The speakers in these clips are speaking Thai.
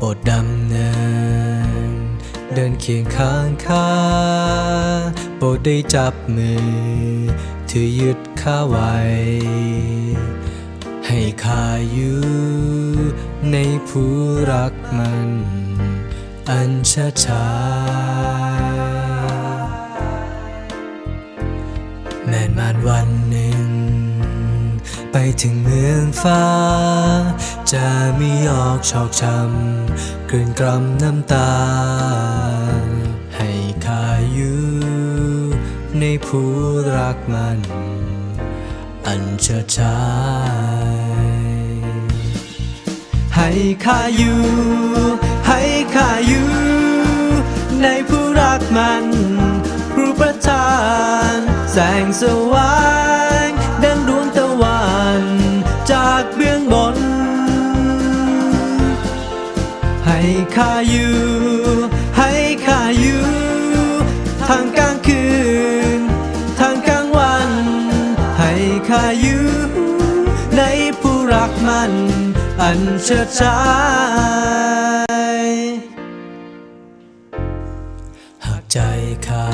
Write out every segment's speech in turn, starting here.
โปรดดำเนิน เดินเคียงข้างข้าโปรดได้จับมือ ถือยึดข้าไว้ ให้ข้าอยู่ในผู้รักมัน อันชาชาแม้นมานวันหนึ่ง ไปถึงเมืองฟ้า จะมีออกชอกช้ำกลืนกรำน้ำตา ให้ข้าอยู่ในผู้รักมัน อันเชิดชายให้ข้าอยู่ ให้ข้าอยู่ ในผู้รักมัน ผู้ประทาน แสงสว่าง ให้ข้าอยู่ ให้ข้าอยู่ทางกลางคืน ทางกลางวัน ให้ข้าอยู่ในผู้รักมัน อันเชิดชายหากใจข้า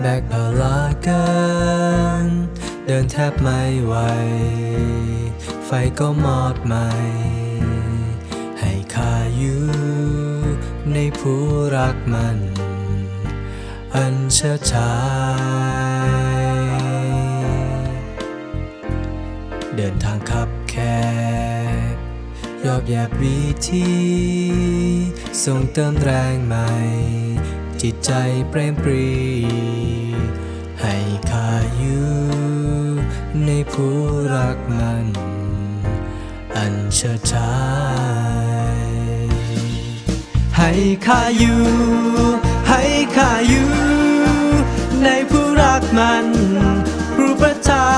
แบกภาระเกินเดินแทบไม่ไหว ไฟก็มอดไหม ผู้รักมัน อันเชิดชายเดินทางขับแคบยอบแยบวิธีส่งเติมแรงใหม่ จิตใจเปรมปรี ให้ข้าอยู่ในผู้รักมัน อันเชิดชาย ให้ข้าอยู่ ให้ข้าอยู่ ในผู้รักมันผู้ประทา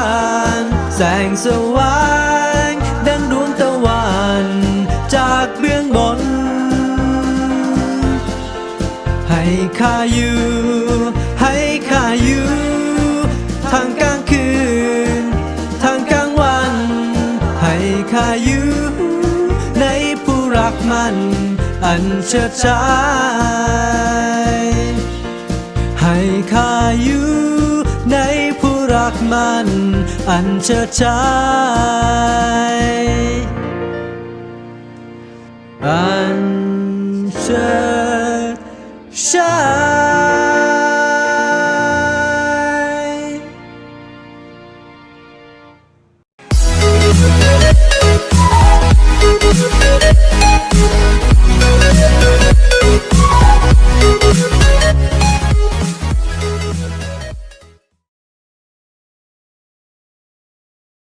น แสงสว่างดังดวงตะวัน จากเบื้องบน ให้ข้าอยู่ ให้ข้าอยู่ทางกลางคืน ทางกลางวัน ให้ข้าอยู่ ในผู้รักมัน อันเชิดชายให้ข้าอยู่ในผู้รักมัน อันเชิดชายอันเชิดชาย